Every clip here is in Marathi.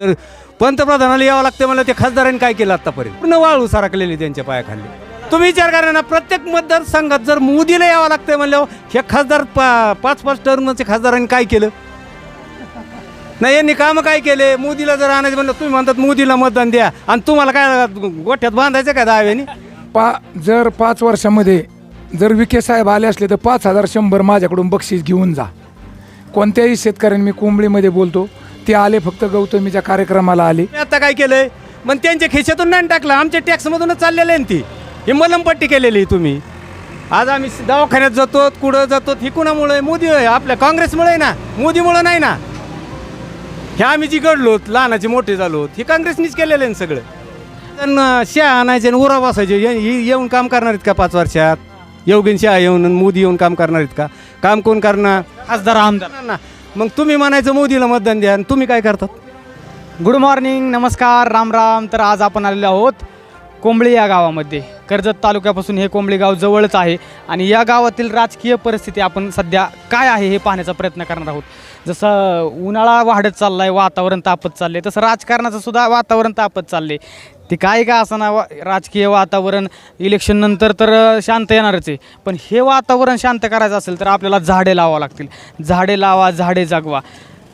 तर पंतप्रधानाला यावं लागतं मला ते खासदारांनी काय केलं आतापर्यंत? पूर्ण वाळू सारखलेली त्यांच्या पायाखाली. तुम्ही विचार करा ना प्रत्येक मतदारसंघात जर मोदीला यावं लागतंय म्हणल्यावर हे खासदार पा पाच पाच टर्मचे खासदारांनी काय केलं? नाही यांनी कामं काय केले? मोदीला जर आणायचं म्हणलं तुम्ही म्हणतात मोदीला मतदान द्या. आणि तुम्हाला काय गोठ्यात बांधायचं काय दाव्याने पा जर पाच वर्षामध्ये जर विखे साहेब आले असले तर पाच हजार शंभर माझ्याकडून बक्षीस घेऊन जा. कोणत्याही शेतकऱ्यांनी मी कोंबडीमध्ये बोलतो ते आले फक्त गौतमीच्या कार्यक्रमाला आले. मी आता काय केलंय? मग त्यांच्या खिशातून नाही टाकलं आमच्या टॅक्समधूनच चाललेलं आहे ना ती. ही मलमपट्टी केलेली आहे तुम्ही. आज आम्ही दवाखान्यात जातो कुठं जातो ही कुणामुळे? आहे? मोदी आहे आपल्या काँग्रेसमुळे आहे ना. मोदीमुळं नाही ना. हे आम्ही जी घडलो लहानाचे मोठे झालो ही काँग्रेसनीच केलेलं आहे ना सगळं. त्यांना शहा आणायचे आणि उरा बसायचे येऊन काम करणार आहेत का पाच वर्षात? योगीन शहा येऊन आणि मोदी येऊन काम करणार आहेत का? काम कोण करणार? खासदार आमदार. ना. मग तुम्ही म्हणायचं मोदीला मतदान द्या आणि तुम्ही काय करतात? गुड मॉर्निंग नमस्कार राम राम. तर आज आपण आलेलो आहोत कोंबळी या गावामध्ये. कर्जत तालुक्यापासून हे कोंबळी गाव जवळच आहे आणि या गावातील राजकीय परिस्थिती आपण सध्या काय आहे हे पाहण्याचा प्रयत्न करणार आहोत. जसं उन्हाळा वाढत चालला आहे वातावरण तापत चालले तसं राजकारणाचं सुद्धा वातावरण तापत चालले ते काय का असं वा राजकीय वातावरण इलेक्शन नंतर तर शांत येणारच आहे. पण हे वातावरण शांत करायचं असेल तर आपल्याला झाडे लावावं लागतील. झाडे लावा झाडे जगवा.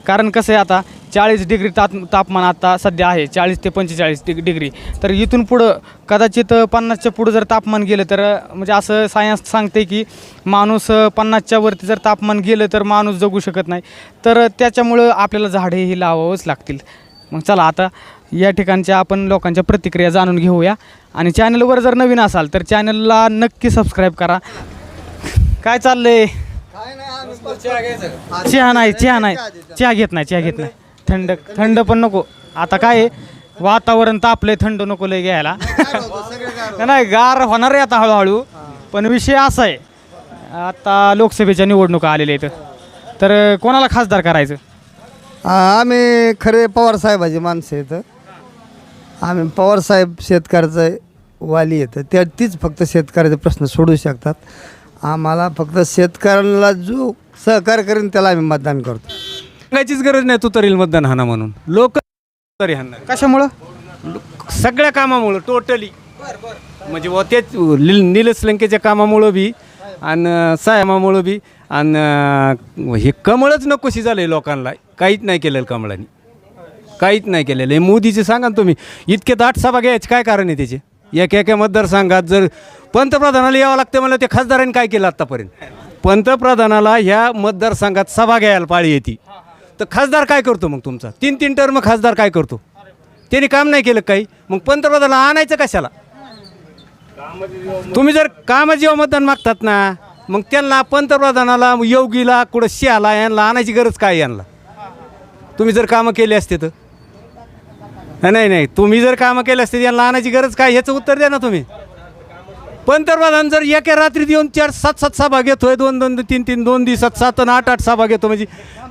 कारण कसं आहे आता चाळीस डिग्री ताप तापमान आता सध्या आहे चाळीस ते पंचेचाळीस डिग डिग्री. तर इथून पुढं कदाचित पन्नासच्या पुढं जर तापमान गेलं तर म्हणजे असं सायन्स सांगते की माणूस पन्नासच्या वरती जर तापमान गेलं तर माणूस जगू शकत नाही. तर त्याच्यामुळं आपल्याला झाडेही लावावंच लागतील. मग चला आता या ठिकाणच्या आपण लोकांच्या प्रतिक्रिया जाणून घेऊया. आणि चॅनलवर जर नवीन असाल तर चॅनलला नक्की सबस्क्राईब करा. काय चाललंय? चहा नाही चहा नाही. चहा घेत नाही चहा घेत नाही. थंड थंड पण नको. आता काय आहे, वातावरण तापलंय थंड नको लय घ्यायला. नाही गार होणार आहे आता हळूहळू. पण विषय असा आहे आता लोकसभेच्या निवडणुका आलेल्या आहेत. तर कोणाला खासदार करायचं? आम्ही खरे पवार साहेबाची माणसं आहेत. आम्ही पवार साहेब शेतकऱ्याचं वाली येतं त्या तीच फक्त शेतकऱ्याचे प्रश्न सोडू शकतात. आम्हाला फक्त शेतकऱ्याला जो सहकार्य करेन त्याला आम्ही मतदान करतो. सांगायचीच गरज नाही तू तरी मतदान हाना म्हणून. लोक तरी हाणणार. कशामुळं? सगळ्या कामामुळं टोटली म्हणजे व तेच निलेश लंकेच्या कामामुळं बी आणि सायमामुळं बी आणि हे कमळच नकोशी झालं लोकांना. काहीच नाही केलेलं कमळाने. काहीच नाही केलेलं आहे. मोदीचे सांगा ना तुम्ही इतके दाट सभा घ्यायचे काय कारण आहे त्याचे? एका एका मतदारसंघात जर पंतप्रधानाला यावं लागतं मला ते खासदारांनी काय केलं आत्तापर्यंत पंतप्रधानाला ह्या मतदारसंघात सभा घ्यायला पाळी येते. तर खासदार काय करतो मग तुमचा? तीन तीन टर्म खासदार काय करतो? त्यांनी काम नाही केलं काही? मग पंतप्रधानाला आणायचं कशाला? तुम्ही जर कामं जेव्हा मतदान मागतात ना मग त्यांना पंतप्रधानाला योगीला कुठं श्याला यांना आणायची गरज काय यांना? तुम्ही जर कामं केली असते तर? नाही नाही तुम्ही जर कामं केली असते यांना आणायची गरज काय? ह्याचं उत्तर द्या ना तुम्ही. पंतप्रधान जर एका रात्री येऊन चार सात सात सभा घेतोय दोन दोन तीन तीन दोन दिवसात सात आणि आठ आठ सभा घेतो म्हणजे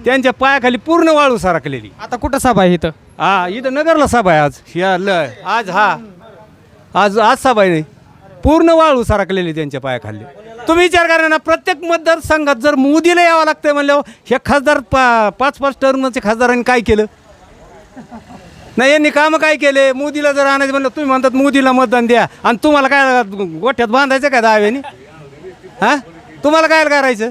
त्यांच्या पायाखाली पूर्ण वाळू सारखलेली. आता कुठं सभा आहे इथं? हा इथं नगरला सभा आहे आज. या ल आज हा. आज आज सभा आहे. नाही पूर्ण वाळू सारखलेली त्यांच्या पायाखाली. तुम्ही विचार करा ना प्रत्येक मतदारसंघात जर मोदीला यावं लागतंय म्हणल्यावर हे खासदार पा पाच पाच टर्मचे खासदारांनी काय केलं? नाही यांनी कामं काय केले? मोदीला जर आणायचं म्हणलं तुम्ही म्हणतात मोदीला मतदान द्या. आणि तुम्हाला काय गोठ्यात बांधायचं काय दाव्याने? हां? तुम्हाला काय करायचं?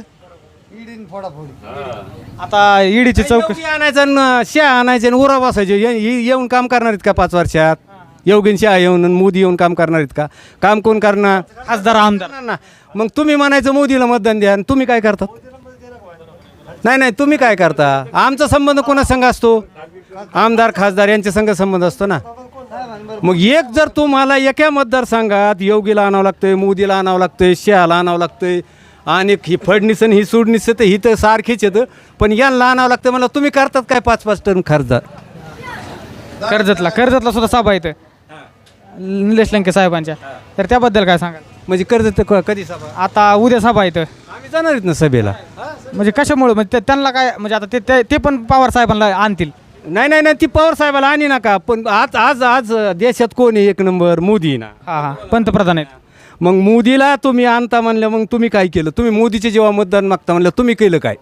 आता ईडीची चौकशी आणायचं आणि शहा आणायचे आणि उरा बसायचे. येऊन काम करणार आहेत का पाच वर्षात? योगीन शहा येऊन मोदी येऊन काम करणार आहेत का? काम कोण करणार? खासदार आमदार. ना. मग तुम्ही म्हणायचं मोदीला मतदान द्या आणि तुम्ही काय करतात? नाही नाही तुम्ही काय करता? आमचा संबंध कोणा संघ असतो? आमदार खासदार यांच्या संघ संबंध असतो ना. मग एक जर तुम्हाला एका मतदारसंघात योगीला आणावं लागतंय मोदीला आणावं लागतंय शहाला आणावं लागतंय आणि ही फडणीस आणि ही सोडणीस तर ही तर सारखीच येतं पण यांना आणावं लागतं मला तुम्ही करतात काय पाच पाच टन खासदार कर्जतला कर्जतला सुद्धा सभा येतं निलेश लंके साहेबांच्या. तर त्याबद्दल काय सांगाल? म्हणजे कर्ज कधी सभा? आता उद्या सभा येतं आम्ही जाणार आहेत ना सभेला. म्हणजे कशामुळे? म्हणजे ते- त्यांना काय म्हणजे आता ते- ते ते पण पवार साहेबांना आणतील. नाही नाही नाही ती पवार साहेबाला आणि नका. पण आज आज आज देशात कोण आहे एक नंबर? मोदी ना. हां हां. पंतप्रधान आहेत. मग मोदीला तुम्ही आणता म्हणलं मग तुम्ही काय केलं? तुम्ही मोदीचे जेव्हा मतदान मागता म्हणलं तुम्ही केलं काय?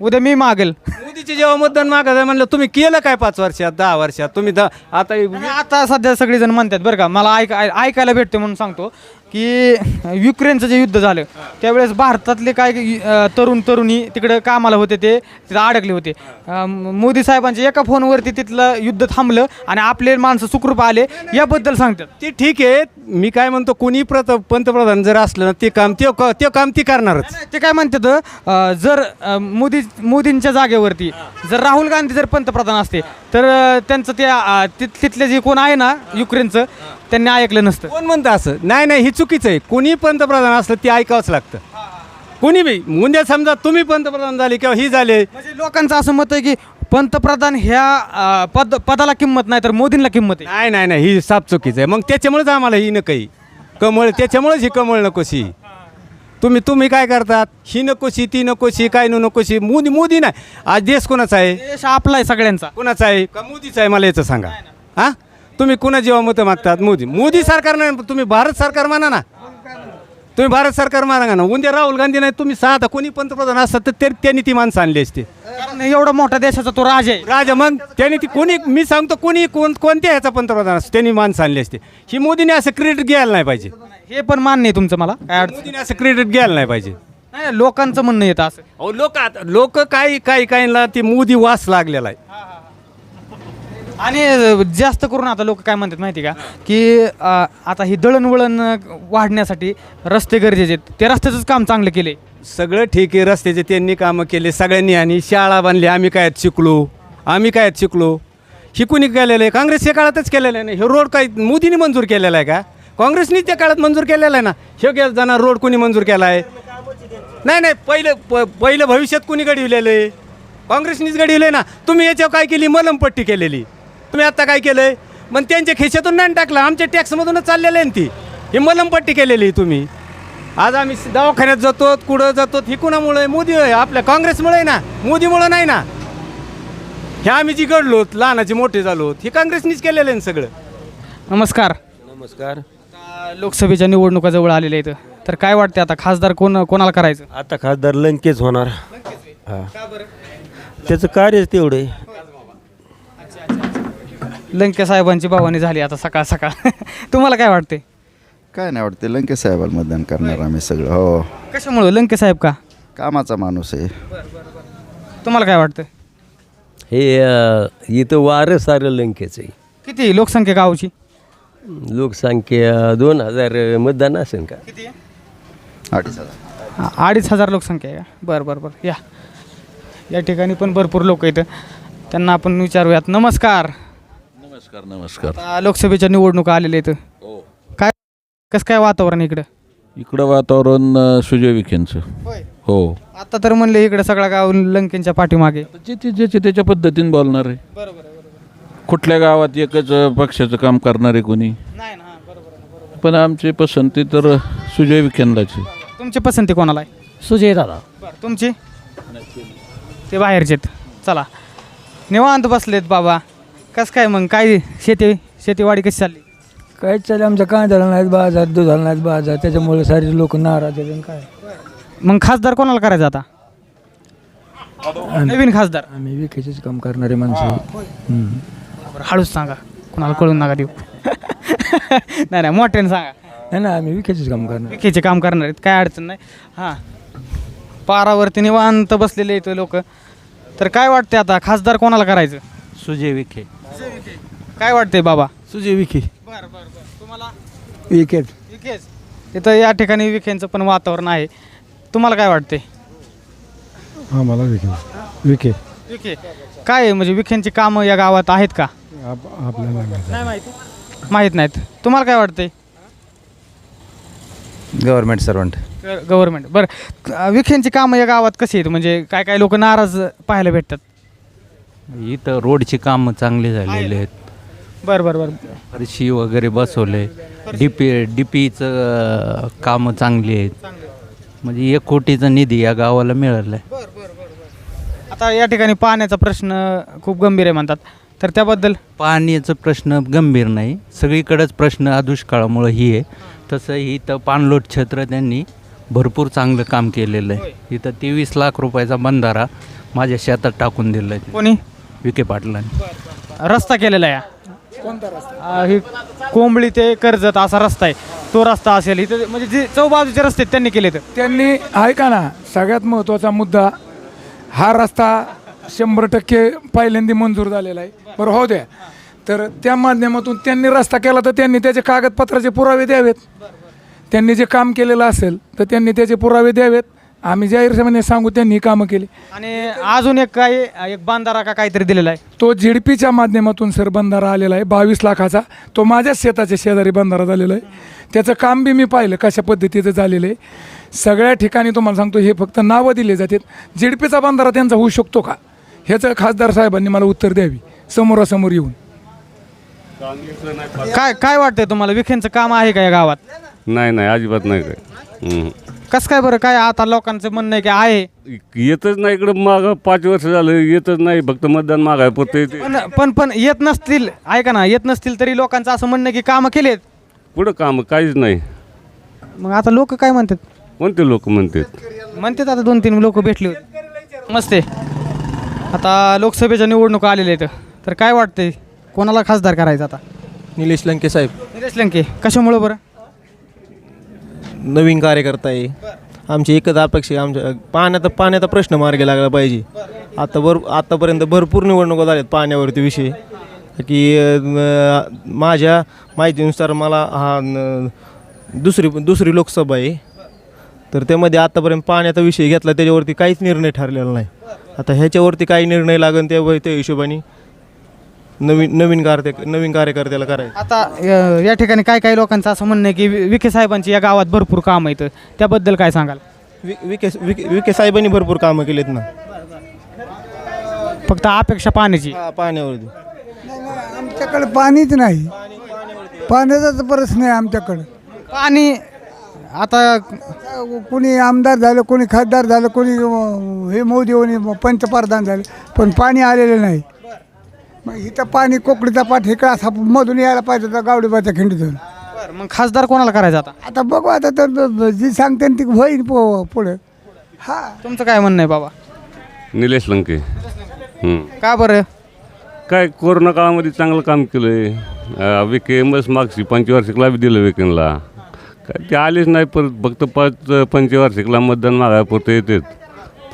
उद्या मी मागेल. मोदीचे जेव्हा मतदान मागायचं म्हणलं तुम्ही केलं काय पाच वर्षात दहा वर्षात? तुम्ही द आता आणि आता सध्या सगळेजण म्हणतात बरं का मला ऐक ऐ- ऐकायला भेटते म्हणून सांगतो. की युक्रेनचं जे युद्ध झालं त्यावेळेस भारतातले काय अ, तरुण तरुणी तिकडं कामाला होते ते तिथं अडकले होते. अ, मोदी साहेबांच्या एका फोनवरती तिथलं युद्ध थांबलं आणि आपले माणसं सुखरूप आले याबद्दल सांगतात. ते ठीक आहे मी काय म्हणतो कोणी प्रत पंतप्रधान जर असलं ना ते काम ते क- ते काम ती करणारच. ते काय म्हणतात अ, जर अ, मोदी मोदींच्या जागेवरती जर राहुल गांधी जर पंतप्रधान असते तर अ, त्यांचं ते अ, तिथले जे कोण आहे ना युक्रेनचं त्यांनी ऐकलं नसतं. कोण म्हणतं असं? नाही नाही ही चुकीचं आहे. कोणी पंतप्रधान असलं ते ऐकावंच लागतं. कोणी बी उद्या समजा तुम्ही पंतप्रधान झाले किंवा ही झाले. म्हणजे लोकांचं असं मत आहे की पंतप्रधान ह्या अ, पद पदाला किंमत नाही तर मोदींना किंमत आहे. नाही नाही नाही ही साप चुकीचं आहे. मग त्याच्यामुळेच आम्हाला ही नकोही कमळ त्याच्यामुळेच ही कमळ नकोशी. तुम्ही तुम्ही काय करतात? ही नकोशी ती नकोशी काय नो नकोशी. मोदी मोदी नाही. आज देश कोणाचा आहे? देश आपला आहे सगळ्यांचा. कोणाचा आहे? का मोदीचा आहे? मला याचं सांगा. हां? तुम्ही कुणा जेव्हा मतं मागतात? मोदी. मोदी सरकार नाही तुम्ही भारत सरकार माना ना. तुम्ही भारत सरकार माना ना. उद्या राहुल गांधी नाही तुम्ही साधा कोणी पंतप्रधान असतात तर त्यांनी ती माणसं आणली असते. कारण एवढा मोठा देशाचा तो राज आहे. राजा मग त्यांनी ती कोणी मी सांगतो कोणी कोण कोणत्या ह्याचा पंतप्रधान असतो? त्यांनी माणसं आणली असते. ही मोदीने असं क्रेडिट घ्यायला नाही पाहिजे. हे पण मान्य आहे तुमचं मला. काय अडचण मोदीने असं क्रेडिट घ्यायला नाही पाहिजे. नाही लोकांचं म्हणणं येतं असं. अहो लोक लोक काही काही काहींना ती मोदी वास लागलेला आहे. आणि जास्त करून आता लोक काय म्हणतात माहिती का? की अ, आता ही दळणवळण वाढण्यासाठी रस्ते गरजेचे आहेत. ते रस्त्याचंच काम चांगलं केले सगळं ठीक आहे रस्त्याचे त्यांनी कामं केले सगळ्यांनी आणि शाळा बांधली आम्ही काय शिकलो? आम्ही काय शिकलो? ही कुणी केलेलं आहे? काँग्रेसच्या काळातच केलेलं आहे ना? हे रोड काही मोदीने मंजूर केलेला आहे का? काँग्रेसनी त्या काळात मंजूर केलेला आहे ना? हे गेलं जाणार रोड कुणी मंजूर केला आहे? नाही नाही पहिलं प पहिलं भविष्यात कुणी घडविलेलं आहे? काँग्रेसनीच घडविलं आहे ना? तुम्ही याच्यावर काय केली? मलमपट्टी केलेली. तुम्ही आता काय केलं आहे मग त्यांच्या खिशातून नाही टाकलं आमच्या टॅक्समधूनच चाललेलं आहे ती. ही मलमपट्टी केलेली आहे तुम्ही. आज आम्ही दवाखान्यात जातो कुठं जातो ही कुणामुळे? आहे? मोदी आहे आपल्या काँग्रेसमुळे आहे ना? मोदीमुळं नाही ना? हे आम्ही जी घडलो लहानाचे मोठे झालो हे काँग्रेसनीच केलेलं आहे ना सगळं. नमस्कार. नमस्कार. आता लोकसभेच्या निवडणुका जवळ आलेल्या आहेत. तर काय वाटते आता? खासदार कोण कोणाला करायचं? आता खासदार लंकेच होणार. हा. त्याचं कार्यच तेवढं आहे. लंके साहेबांची भावानी झाली आता सकाळ सकाळ. तुम्हाला काय वाटते काय नाही वाटते लंके साहेबाला मतदान करणार आम्ही सगळं हो. कशामुळं? लंके साहेब का? कामाचा माणूस आहे. तुम्हाला काय वाटतं हे अ, इथं वारं सारं लंकेचं आहे. किती लोकसंख्या गावची? लोकसंख्या दोन हजार मतदान असेल का? अडीच हजार. आ- अडीच हजार लोकसंख्या आहे का? बरं बरं बरं. या. या ठिकाणी पण भरपूर लोक आहेत त्यांना आपण विचारूयात. नमस्कार. नमस्कार नमस्कार. आता लोकसभेच्या निवडणुका आलेल्या आहेत. काय कसं काय वातावरण इकडं? इकडं वातावरण अ, सुजय विखेंचं. हो. आता तर म्हणले इकडे सगळा गाव लंकेंच्या पाठीमागे. जे ते ज्याचे त्याच्या पद्धतीने बोलणार आहे. कुठल्या गावात एकच अ, पक्षाचं काम करणार आहे कोणी? नाही ना बरोबर पण आमची पसंती तर सुजय विखेंलाच आहे. तुमची पसंती कोणाला आहे? सुजय दादा. बरं तुमची? ते बाहेरचेत. चला. निवांत बसलेत बाबा. कसं काय मग? काय शेती शेतीवाडी कशी चालली? काय चाललं आमच्या कांद्याला नाहीत बाजार दुधाला नाहीत बाजार. त्याच्यामुळे सारे लोक नाराज आहेत आणि काय? मग खासदार कोणाला करायचं आता? नवीन खासदार. आम्ही विकेचेच काम करणारे माणसं. हम्म. बरं, हळूच सांगा. कोणाला कळून नका देऊ. नाही नाही मोठ्याने सांगा. नाही ना आम्ही विकेचेच काम करणार. विखेचे काम करणार आहेत. काय अडचण नाही. हां. पारावरती निवांत बसलेले आहेत लोक. तर काय वाटते आता? खासदार कोणाला करायचं? सुजय विखे. काय वाटतंय बाबा? सुजय विखे. बरं बरं बरं. तुम्हाला? विकेट विखेच. इथं या ठिकाणी विखेंचं पण वातावरण आहे. तुम्हाला काय वाटते आम्हाला विके विके विखे. काय आहे? म्हणजे विखेंची कामं या गावात आहेत का? आपल्याला नाही माहिती. माहीत. नाहीत. तुम्हाला काय वाटतंय? Government servant. गव्हर्नमेंट. बरं. विखेंची कामं या गावात कशी आहेत? म्हणजे काय काय लोक नाराज पाहायला भेटतात? इथं रोडची कामं चांगली झालेली आहेत. बरं बरं बरं. फरशी वगैरे बसवले. डी पी डी पीचं कामं चांगली आहेत. म्हणजे एक कोटीचा निधी या गावाला मिळाला आहे आता या ठिकाणी पाण्याचा प्रश्न खूप गंभीर आहे म्हणतात. तर त्याबद्दल? पाण्याचा प्रश्न गंभीर नाही. सगळीकडेच प्रश्न दुष्काळामुळं ही आहे. तसं इथं पाणलोट क्षेत्र त्यांनी भरपूर चांगलं काम केलेलं आहे. इथं तेवीस लाख रुपयाचा बंधारा माझ्या शेतात टाकून दिलं कोणी? विखे पाटलांनी. रस्ता केलेला आहे. कोणता रस्ता? अ, ही कोंबळी ते कर्जत असा रस्ता आहे. तो रस्ता असेल. इथं म्हणजे जे चौबाजूचे रस्ते आहेत त्यांनी केले तर त्यांनी ऐका ना सगळ्यात महत्त्वाचा मुद्दा हा रस्ता शंभर टक्के पहिल्यांदा मंजूर झालेला आहे. बरं हो द्या. तर त्या माध्यमातून त्यांनी रस्ता केला तर त्यांनी त्याचे कागदपत्राचे पुरावे द्यावेत. त्यांनी जे काम केलेलं असेल तर त्यांनी त्याचे पुरावे द्यावेत. आम्ही जाहीरपणे सांगू त्यांनी कामं केली. आणि अजून एक काय एक बांधारा का काहीतरी दिलेला आहे? तो झिडपीच्या माध्यमातून सर बंधारा आलेला आहे बावीस लाखाचा. तो माझ्याच शेताच्या शेजारी बंधारा झालेला आहे. त्याचं काम बी मी पाहिलं कशा पद्धतीचं झालेलं आहे. सगळ्या ठिकाणी तुम्हाला सांगतो हे फक्त नावं दिले जातात. झिडपीचा बंधारा त्यांचा होऊ शकतो का? ह्याचं खासदार साहेबांनी मला उत्तर द्यावी समोरासमोर येऊन. काय काय वाटतंय तुम्हाला? विखेंचं काम आहे का या गावात? नाही नाही अजिबात नाही काय. हम्म. कसं काय बरं? काय आता लोकांचं म्हणणं आहे की आहे? येतच नाही इकडं मागं. पाच वर्ष झालं येतच नाही. फक्त मतदान मागाय पुरते पण पण पण येत नसतील. ऐका ना येत नसतील तरी लोकांचं असं म्हणणं आहे की कामं केलेत. पुढं काम काहीच नाही. मग आता लोक काय म्हणतात? कोणते लोक म्हणतात? म्हणतात आता दोन तीन लोक भेटले होते. मस्ते आता लोकसभेच्या निवडणुका आलेल्या आहेत. तर काय वाटतंय? कोणाला खासदार करायचं आता? निलेश लंके साहेब. निलेश लंके. कशामुळं बरं? नवीन कार्यकर्ता आहे. आमची एकच अपेक्षा आहे आमच्या पाण्याचा पाण्याचा प्रश्न मार्गी लागला पाहिजे. आता भर आतापर्यंत भरपूर निवडणुका झाल्यात पाण्यावरती विषय. की अं, माझ्या माहितीनुसार मला हा न- दुसरी दुसरी लोकसभा आहे. तर त्यामध्ये आतापर्यंत पाण्याचा विषय घेतला त्याच्यावरती काहीच निर्णय ठरलेला नाही. आता ह्याच्यावरती काही निर्णय लागन त्या त्या हिशोबाने नवीन नवीन कार्य नवीन कार्यकर्त्याला करायचं. आता अ, या ठिकाणी काय काय लोकांचं असं म्हणणं आहे की वि- विखे साहेबांची या गावात भरपूर काम आहेत. त्याबद्दल काय सांगाल? वि विके विके विके साहेबांनी भरपूर कामं केलेत ना. फक्त अपेक्षा पाण्याची. हा पाण्यावरती. आमच्याकडे पाणीच नाही. पाण्याचाच प्रश्न आहे आमच्याकडं. पाणी आता कोणी आमदार झालं कोणी खासदार झालं कोणी अं, हे मोदी कोणी पंतप्रधान झालं पण पाणी आलेलं नाही. मग इथं पाणी कोकडीचा पाठ इकडं असा मधून यायला पाहिजे होता गावडीबाच्या खिंडीतून. बरं, मग खासदार कोणाला करायचं आता? आता बघू आता तर ब- ब- जी सांगते ती होईल पो पुढं. हा. तुमचं काय म्हणणं आहे बाबा? निलेश लंके. का बरं? काय कोरोना काळामध्ये चांगलं काम केलं आहे विके बस मागची पंचवार्षिकला बी दिलं विकेनला काय ते आलेच नाही परत फक्त पाच पंचवार्षिकला मतदान मागाय पुरते येतात.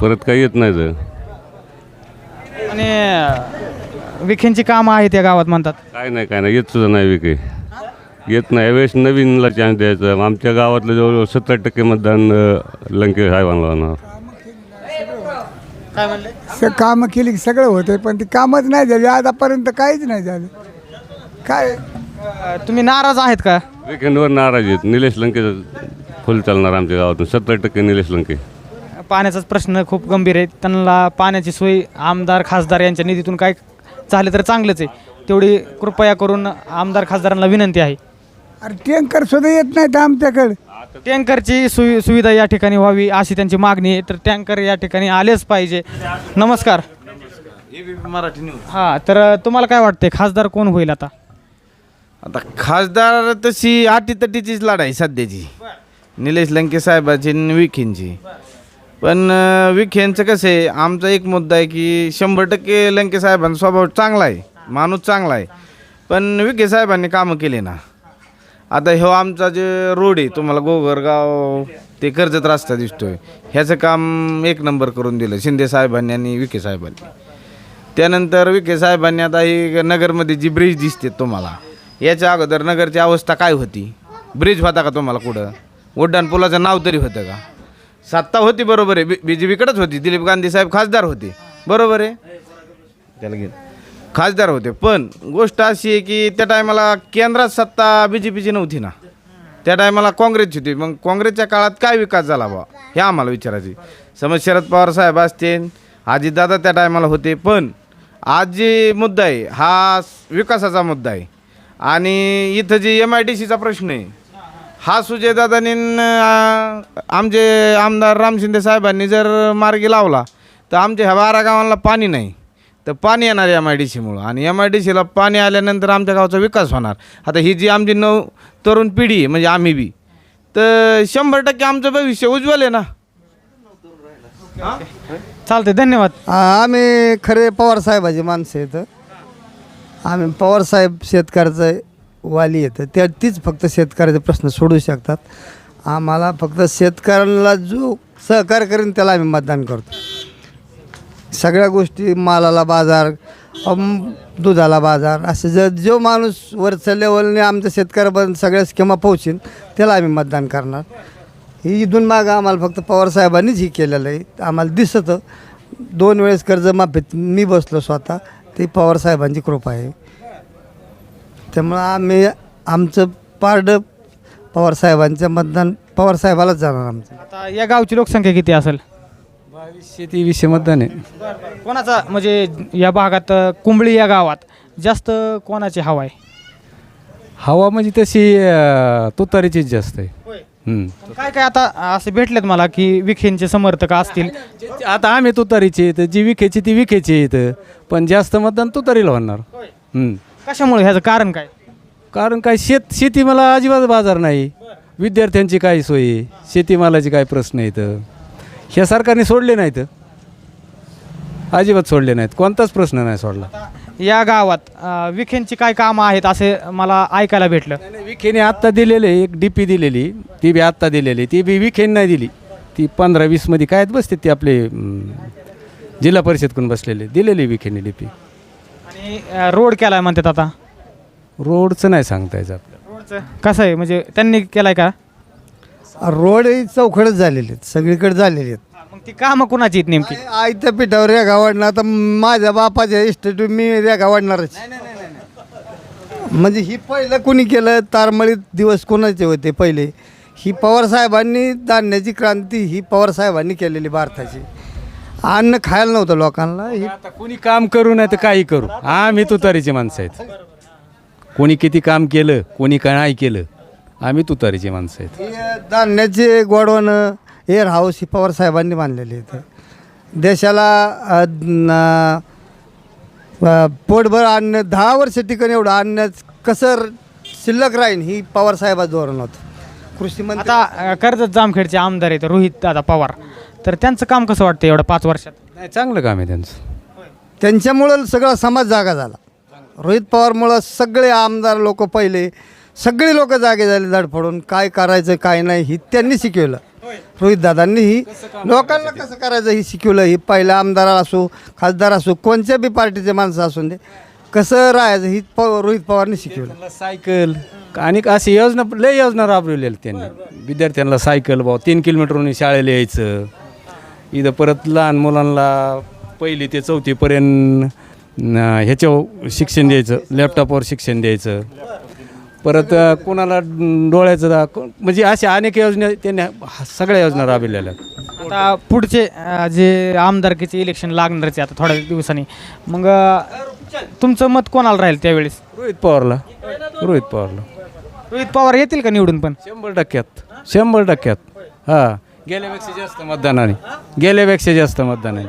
परत काही येत नाही तर. आणि अ, विखेंची कामं आहेत या गावात म्हणतात. काय नाही काय नाही. येत सुद्धा नाही विके येत नाही. यावेळेस नवीनला चान्स द्यायचा. आमच्या गावातलं जवळजवळ सत्तर टक्के मतदान अं, लंके साहेबांना होणार काय म्हणले? स कामं केली की सगळं होतं पण ती कामच नाही झाली. आतापर्यंत काहीच नाही झालं. काय? तुम्ही नाराज आहेत का? विकेंडवर नाराज आहेत. निलेश लंकेचं फुल चालणार आमच्या गावातून. सत्तर टक्के निलेश लंके. पाण्याचाच प्रश्न खूप गंभीर आहे. त्यांना पाण्याची सोय आमदार खासदार यांच्या निधीतून काय झालं तर चांगलंच आहे. तेवढी कृपया करून आमदार खासदारांना विनंती आहे. अरे टँकर सुद्धा येत नाहीत आमच्याकडे. टँकरची सुवि सुविधा या ठिकाणी व्हावी अशी त्यांची मागणी आहे. तर टँकर या ठिकाणी आलेच पाहिजे. नमस्कार. मराठी न्यूज हां तर तुम्हाला काय वाटते खासदार कोण होईल आता? आता खासदार तशी आटीतटीचीच लढाई सध्याची. निलेश लंके साहेबाची आणि विखेंची. पण विखेंचं कसं आहे आमचा एक मुद्दा आहे की शंभर टक्के लंके साहेबांचा स्वभाव चांगला आहे माणूस चांगला आहे. पण विखे साहेबांनी कामं केले ना. आता ह्यो आमचा जे रोड आहे तुम्हाला गोगरगाव ते कर्जत रस्ता दिसतोय. ह्याचं काम एक नंबर करून दिलं शिंदे साहेबांनी आणि विखे साहेबांनी. त्यानंतर विखे साहेबांनी आता ही नगरमध्ये जी ब्रिज दिसते तुम्हाला याच्या अगोदर नगरची अवस्था काय होती? ब्रिज होता का तुम्हाला कुठं? उड्डाण पुलाचं नाव तरी होतं का? सत्ता होती बरोबर आहे. बी जे पीकडेच होती. दिलीप गांधी साहेब खासदार होते. बरोबर आहे. त्याला घे खासदार होते. पण गोष्ट अशी आहे की त्या टायमाला केंद्रात सत्ता बी जे पीची नव्हती ना. त्या टायमाला काँग्रेसची होती. मग काँग्रेसच्या काळात काय विकास झाला बा हे आम्हाला विचारायचे समज शरद पवार साहेब असतील आजीदादा त्या टायमाला होते. पण आज जे मुद्दा आहे हा विकासाचा मुद्दा आहे. आणि इथं जे एम आय डी सीचा प्रश्न आहे हा सुजयदादांनी आमचे आमदार राम शिंदे साहेबांनी जर मार्गी लावला तर आमच्या ह्या बारा गावांना पाणी नाही. तर पाणी येणार एम आय डी सीमुळं आणि एम आय डी सीला पाणी आल्यानंतर आमच्या गावचा विकास होणार. आता ही जी आमची नव तरुण पिढी आहे म्हणजे आम्ही बी तर शंभर टक्के आमचं भविष्य उज्ज्वल आहे ना? चालतंय धन्यवाद. आम्ही खरे पवार साहेबाची माणसं येतं आम्ही पवार साहेब शेतकऱ्याचं वाली येतं त्या तीच फक्त शेतकऱ्याचे प्रश्न सोडू शकतात. आम्हाला फक्त शेतकऱ्यांना जो सहकार करेन त्याला आम्ही मतदान करतो. सगळ्या गोष्टी मालाला बाजार दुधाला बाजार असं जर जो माणूस वरच्या लेवलने आमच्या शेतकऱ्यापर्यंत सगळ्या स्कीमा पोहोचेन त्याला आम्ही मतदान करणार. ही इथून मागं आम्हाला फक्त पवारसाहेबांनीच ही केलेलं आहे. आम्हाला दिसतं दोन वेळेस कर्जमाफीत मी बसलो स्वतः ते पवार साहेबांची कृपा आहे. त्यामुळं आम्ही आमचं पारडं पवार साहेबांचं मतदान पवार साहेबालाच जाणार आमचं. आता या गावची लोकसंख्या किती असेल? बावीसशे तेवीसशे मतदान आहे. कोणाचा म्हणजे या भागात अ, कुंबळी या गावात जास्त कोणाची हवा आहे? हवा म्हणजे तशी अं, तुतारीचीच जास्त आहे. हम्म. काय काय आता असे भेटलेत मला की विखेंचे समर्थक असतील. आता आम्ही तुतारीचे आहेत जी विखेची ती विखेची आहेत पण जास्त मतदान तुतारीला होणार. हम्म. कशामुळे? ह्याचं कारण काय? कारण काय शेत शेती मला अजिबात बाजार नाही. विद्यार्थ्यांची काय सोय? शेतीमालाचे काय प्रश्न आहेत? ह्या सरकारने सोडले नाहीत. अजिबात सोडले नाहीत. कोणताच प्रश्न नाही सोडला. या गावात अ, विखेंची काय कामं आहेत असे मला ऐकायला भेटलं. विखेने आत्ता दिलेले एक डी पी दिलेली. ती बी आत्ता दिलेली. ती बी विखेने नाही दिली. ती पंधरा वीसमध्ये काय बसते ती आपले हम्म, जिल्हा परिषदकडून बसलेले. दिलेली विखेने डी पी आणि अ, रोड केलाय म्हणतात आता. रोडचं नाही सांगता यायचं आपल्याला. रोडचं? कसं आहे? म्हणजे त्यांनी केलाय का? रोड ही चौखडच झालेले आहेत. सगळीकडे झालेले आहेत. मग ती कामं कुणाची आहेत नेमकी? आयत्या पिठावर रेगा वाढणार तर माझ्या बापाच्या इस्टेट मी रेगा वाढणारच. म्हणजे ही पहिलं कुणी केलं? तारमळीत दिवस कोणाचे होते पहिले? ही पवार साहेबांनी धान्याची क्रांती ही पवार साहेबांनी केलेली भारताची. अन्न खायला नव्हतं लोकांना. ही आता कोणी काम करू नाही तर काही करू. आम्ही तुतारीची माणसं आहेत. कोणी किती काम केलं कोणी काय नाही केलं आम्ही तुतारीची माणसं आहेत. हे धान्याचे गोडवण एअर हाऊस ही पवार साहेबांनी बांधलेले आहेत. देशाला अ, न- अ, पोटभर अन्न दहा वर्ष टिकन एवढं अन्न कसं शिल्लक राहीन ही पवार साहेबाचं धोरण होतं कृषी मंत्री आता अ, कर्जत जामखेडचे आमदार आहेत रोहित दादा पवार. तर त्यांचं काम कसं वाटतं एवढं पाच वर्षात? नाही चांगलं काम आहे त्यांचं. त्यांच्यामुळं सगळा समाज जागा झाला. रोहित पवारमुळं सगळे आमदार लोक पहिले सगळे लोक जागे झाले धडपडून काय करायचं काय नाही ही त्यांनी शिकवलं. रोहित दादांनी ही लोकांना कसं करायचं ही शिकवलं. ही पहिला आमदार असो खासदार असो कोणत्या बी पार्टीचे माणसं असून दे कसं राहायचं ही प रोहित पवारने शिकवलं. त्यांना सायकल आणि अशी योजना लय योजना राबवलेल्या त्यांनी. विद्यार्थ्यांना सायकल भाऊ तीन किलोमीटरहून शाळेला यायचं. इथं परत लहान मुलांना पहिली ते चौथीपर्यंत ह्याच्यावर शिक्षण द्यायचं लॅपटॉपवर शिक्षण द्यायचं. परत कोणाला डोळ्याचं दा म्हणजे अशा अनेक योजना त्यांनी सगळ्या योजना राबवलेल्या. आता पुढचे जे आमदारकीचे इलेक्शन लागणारच आहे आता थोड्या दिवसांनी मग तुमचं मत कोणाला राहील त्यावेळेस? रोहित पवारला. रोहित पवारला. रोहित पवार येतील का निवडून पण? शंभर टक्क्यात. शंभर टक्क्यात. हां. गेल्यापेक्षा जास्त मतदानाने गेल्यापेक्षा जास्त मतदानाने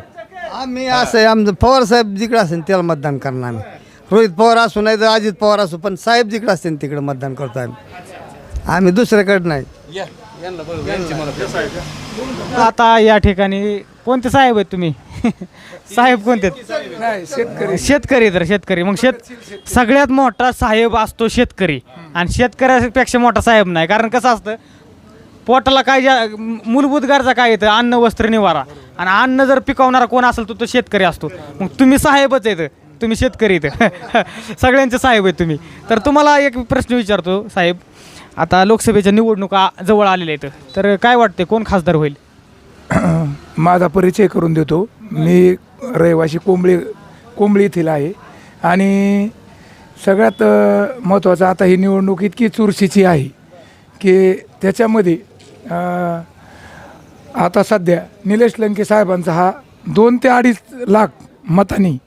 आम्ही असं आहे आमचं पवार साहेब जिकडे असेल त्याला मतदान करणार आम्ही. रोहित पवार असू नाही तर अजित पवार असू पण साहेब जिकडे असतील तिकडे मतदान करतो आम्ही. आम्ही दुसऱ्याकडे नाही. आता या ठिकाणी कोणते साहेब आहेत तुम्ही? साहेब कोणते आहेत? नाही शेतकरी. शेतकरी तर शेतकरी. मग शेत सगळ्यात मोठा साहेब असतो शेतकरी. आणि शेतकऱ्यापेक्षा मोठा साहेब नाही. कारण कसं असतं पोटाला काय ज्या मूलभूत गरजा काय येतं अन्न वस्त्र निवारा. आणि अन्न जर पिकवणारा कोण असेल तो तो शेतकरी असतो. मग तुम्ही साहेबच येतं तुम्ही शेतकरी येतं सगळ्यांचे साहेब आहेत तुम्ही. तर तुम्हाला एक प्रश्न विचारतो साहेब. आता लोकसभेच्या निवडणुका जवळ आलेल्या आहेत. तर काय वाटते कोण खासदार होईल? माझा परिचय करून देतो. मी रहिवासी कोंबळी कोंबळी येथील आहे. आणि सगळ्यात महत्त्वाचं आता ही निवडणूक इतकी चुरशीची आहे की त्याच्यामध्ये आता सध्या निलेश लंके साहेबांचा हा दोन ते अडीच लाख मतांनी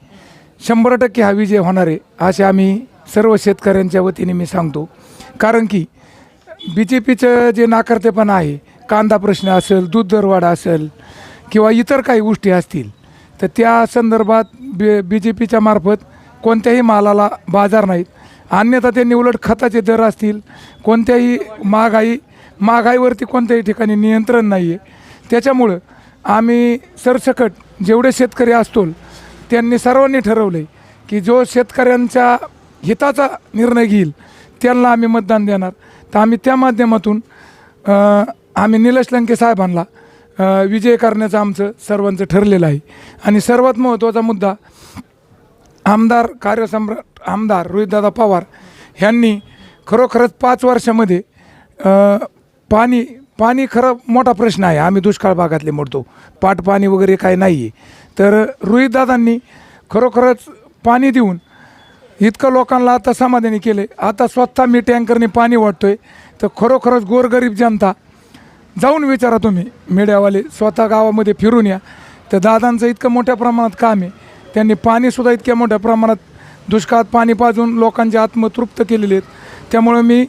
शंभर टक्के हा विजय होणार आहे असे आम्ही सर्व शेतकऱ्यांच्या वतीने मी सांगतो. कारण की बी जे पीचं जे नाकारतेपणा आहे कांदा प्रश्न असेल दूध दरवाढ असेल किंवा इतर काही गोष्टी असतील तर त्या संदर्भात बी बी जे पीच्या मार्फत कोणत्याही मालाला बाजार नाहीत. अन्यथा त्यांनी उलट खताचे दर असतील कोणत्याही महागाई महागाईवरती कोणत्याही ठिकाणी नियंत्रण नाही आहे त्याच्यामुळं आम्ही सरसकट जेवढे शेतकरी असतो त्यांनी सर्वांनी ठरवलं आहे की जो शेतकऱ्यांच्या हिताचा निर्णय घेईल त्यांना आम्ही मतदान देणार. तर आम्ही त्या माध्यमातून आम्ही निलेश लंके साहेबांना विजय करण्याचं आमचं सर्वांचं ठरलेलं आहे. आणि सर्वात महत्त्वाचा मुद्दा आमदार कार्यसम्राट आमदार रोहितदादा पवार ह्यांनी खरोखरच पाच वर्षामध्ये पाणी पाणी खरं मोठा प्रश्न आहे. आम्ही दुष्काळ भागातले म्हणतो पाट पाणी वगैरे काही नाही आहे तर रोहितदादांनी खरोखरच पाणी देऊन इतकं लोकांना आता समाधानी केले. आता स्वतः मी टँकरने पाणी वाटतोय. तर खरोखरच गोरगरीब जनता जाऊन विचारा तुम्ही मीडियावाले स्वतः गावामध्ये फिरून या. तर दादांचं इतकं मोठ्या प्रमाणात काम आहे. त्यांनी पाणीसुद्धा इतक्या मोठ्या प्रमाणात दुष्काळात पाणी पाजून लोकांचे आत्मतृप्त केलेले आहेत. त्यामुळं मी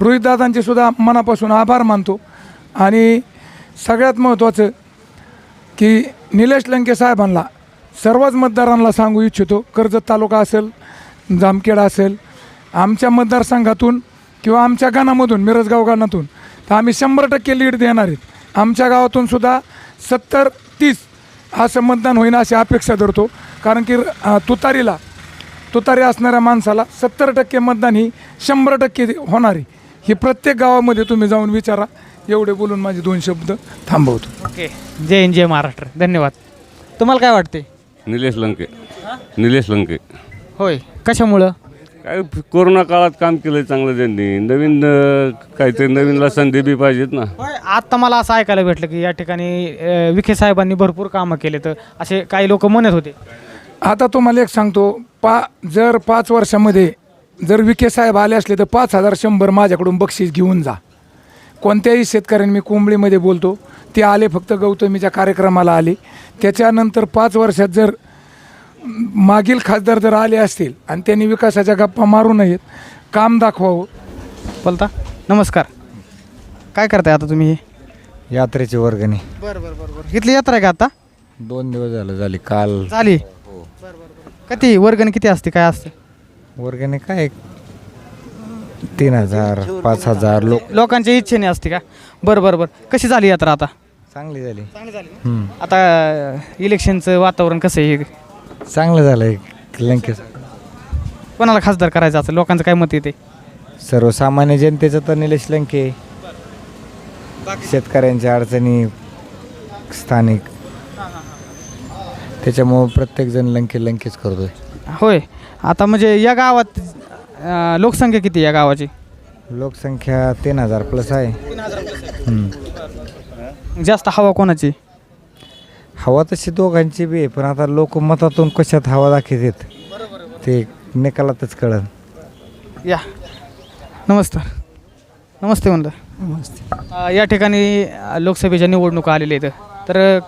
रोहितदादांचे सुद्धा मनापासून आभार मानतो. आणि सगळ्यात महत्त्वाचं की निलेश लंके साहेबांना सर्वच मतदारांना सांगू इच्छितो कर्जत तालुका असेल जामखेड असेल आमच्या मतदारसंघातून किंवा आमच्या गाणामधून मिरजगाव गाणातून तर आम्ही शंभर टक्के लीड देणार आहेत. आमच्या गावातून सुद्धा सत्तर तीस असं मतदान होईन अशी अपेक्षा धरतो. कारण की तुतारीला तुतारी असणाऱ्या माणसाला सत्तर टक्के मतदान ही शंभर टक्के होणार आहे. ही प्रत्येक गावामध्ये तुम्ही जाऊन विचारा. एवढे बोलून माझे दोन शब्द थांबवतो. ओके. जय हिंद जय महाराष्ट्र. धन्यवाद. तुम्हाला काय वाटते निलेश लंके. निलेश लंके. होय. कशामुळं? काय कोरोना काळात काम केलं चांगलं त्यांनी. नवीन अं, काहीतरी नवीनला संधी बी पाहिजेत ना. होय. आत्ता मला असं ऐकायला भेटलं की या ठिकाणी अ, विखे साहेबांनी भरपूर कामं केले तर असे काही लोक म्हणत होते. आता तुम्हाला एक सांगतो. पा जर पाच वर्षामध्ये जर विखे साहेब आले असले तर पाच हजार शंभर माझ्याकडून बक्षीस घेऊन जा. कोणत्याही शेतकऱ्यांनी मी कोंबडीमध्ये बोलतो ते आले फक्त गौतमीच्या कार्यक्रमाला आले. त्याच्यानंतर पाच वर्षात जर मागील खासदार जर आले असतील आणि त्यांनी विकासाच्या गप्पा मारू नयेत काम दाखवावं. बोलता नमस्कार. काय करताय आता तुम्ही? हे यात्रेची वर्गणी बरं बरं बरं बरं. इथली यात्रा आहे का आता? दोन दिवस झालं झाली काल. झाली. किती वर्गणी किती असते? काय असते? वर्गणी काय तीन हजार पाच हजार लोक लोकांच्या इच्छेने असते का? बरं बरं बरं. कशी झाली यात्रा आता? चांगली झाली. चांगली झाली हम्म. आता इलेक्शनचं वातावरण कसं आहे? चांगलं झालं लंकेश कोणाला खासदार करायचं असं लोकांचं काय मत येते सर्वसामान्य जनतेचं तर निलेश लंके शेतकऱ्यांच्या अडचणी स्थानिक. त्याच्यामुळं प्रत्येकजण लंके लंकेच करतोय. होय. आता म्हणजे या गावात अ, लोकसंख्या किती आहे या गावाची? लोकसंख्या तीन हजार प्लस आहे. हम्म. जास्त हवा कोणाची? हवा तशी दोघांची बी आहे पण आता लोक मतातून कशात हवा दाखवतात ते निकालातच कळत या. नमस्कार. नमस्ते म्हणलं. नमस्ते. या ठिकाणी अ, लोकसभेच्या निवडणुका आलेल्या आहेत. तर अ,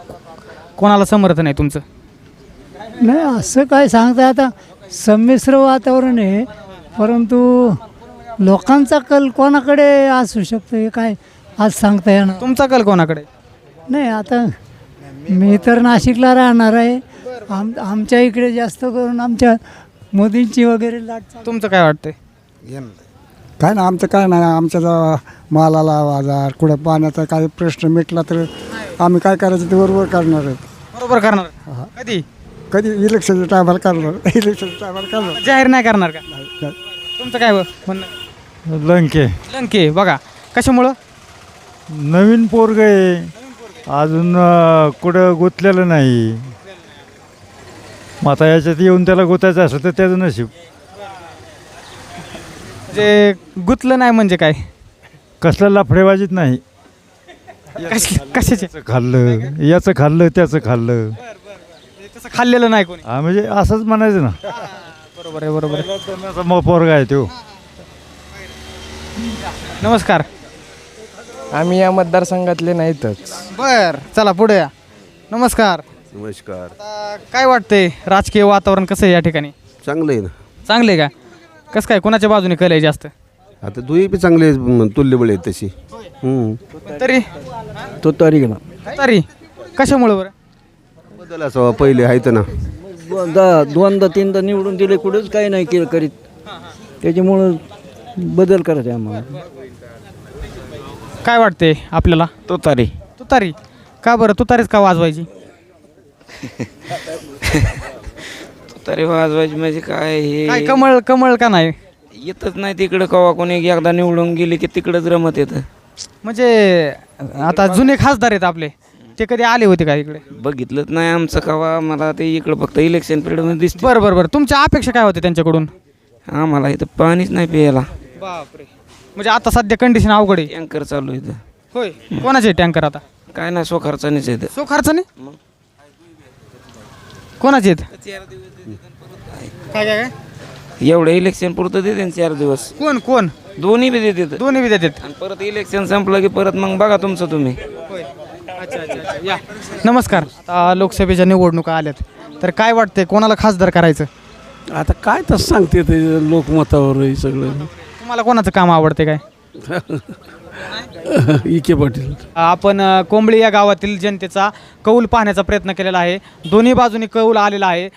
कोणाला समर्थन आहे तुमचं? नाही असं काय सांगता आता संमिश्र वातावरण आहे परंतु लोकांचा कल कोणाकडे असू शकतो हे काय आज सांगता येणार? तुमचा कल कोणाकडे? नाही आता मी तर नाशिकला राहणार आहे. आम आमच्या इकडे जास्त करून आमच्या मोदींची वगैरे लाट चालू तुमचं काय वाटतंय? काय ना आमचं काय नाही आमच्या जा- मालाला बाजार कुठं पाण्याचा काही प्रश्न मिटला तर आम्ही काय करायचं ते बरोबर करणार आहेत. बरोबर करणार कधी? कधी इलेक्शनच्या टायमाला करणार इलेक्शनच्या टायमाला करणार जाहीर नाही करणार का? तुमचं काय म्हणणं? लंके. लंके बघा. कशामुळं? नवीन पोरग आहे. अजून अं, कुठं गुंतलेलं नाही. मग आता याच्यात येऊन त्याला गुतायचं असं तर त्याचं नशीब. म्हणजे गुतलं नाही म्हणजे काय? कसलं लफडेबाजीत नाही. कश- कशाचे? याचं खाल्लं याचं खाल्लं त्याचं खाल्लं. तसं खाल्लेलं नाही कोणी. हा म्हणजे असंच म्हणायचं ना. बरोबर आहे बरोबर आहे. मग पोरगा आहे तो. नमस्कार. आम्ही या मतदारसंघातले नाहीतच. बर चला पुढे या. नमस्कार. नमस्कार. आता काय वाटतंय राजकीय वातावरण कसं आहे या ठिकाणी? चांगलं आहे ना. चांगलं आहे का? कसं काय कोणाच्या बाजूने कल आहे जास्त? आता दुई बी चांगले तुल्यबळ आहेत तशी. हम्म. तरी? तो तरी ना. तरी? कशामुळे बरं? बदल असावा पहिले आहेत ना. दोनदा दोनदा तीनदा निवडून दिले कुठेच काही नाही केलं करीत. त्याच्यामुळं बदल करायचा आम्हाला. काय वाटते आपल्याला? तो तारी तुतारी? का बरं? तू तरीच का वाजवायची? तरी वाजवायची म्हणजे काय काय हे कमळ कमळ का नाही? येतच नाही तिकडं कवा कोणी एकदा निवडून गेली की तिकडंच रमत येतं. म्हणजे आता जुने खासदार आहेत आपले. ते कधी आले होते का इकडे? बघितलंच नाही आमचं कवा मला ते इकडं फक्त इलेक्शन पिरियडमध्ये दिसते बरं बरं बरं. तुमच्या अपेक्षा काय होते त्यांच्याकडून? आम्हाला इथं पाणीच नाही प्यायला. बापरे. म्हणजे आता सध्या कंडिशन अवघड आहे. टँकर चालू आहे इथं. होय. कोणाचे टँकर आता? काय नाही सो खर्चानेच येतं सो खर्चाने कोणाचे आहेत? काय? काय काय एवढं इलेक्शन पुरतं देते चार दिवस. कोण कोण? दोन्ही बी देते दोन्ही बी देतात. आणि परत इलेक्शन संपलं की परत मग बघा तुमचं तुम्ही. अच्छा अच्छा अच्छा. या. नमस्कार. आता लोकसभेच्या निवडणुका आल्यात. तर काय वाटतंय कोणाला खासदार करायचं? आता काय तसं सांगते ते लोकमतावर आहे सगळं. तुम्हाला कोणाचं काम आवडते काय? इके पाटील. आपण अ, कोंबळी या गावातील जनतेचा कौल पाहण्याचा प्रयत्न केलेला आहे. दोन्ही बाजूनी कौल आलेला आहे.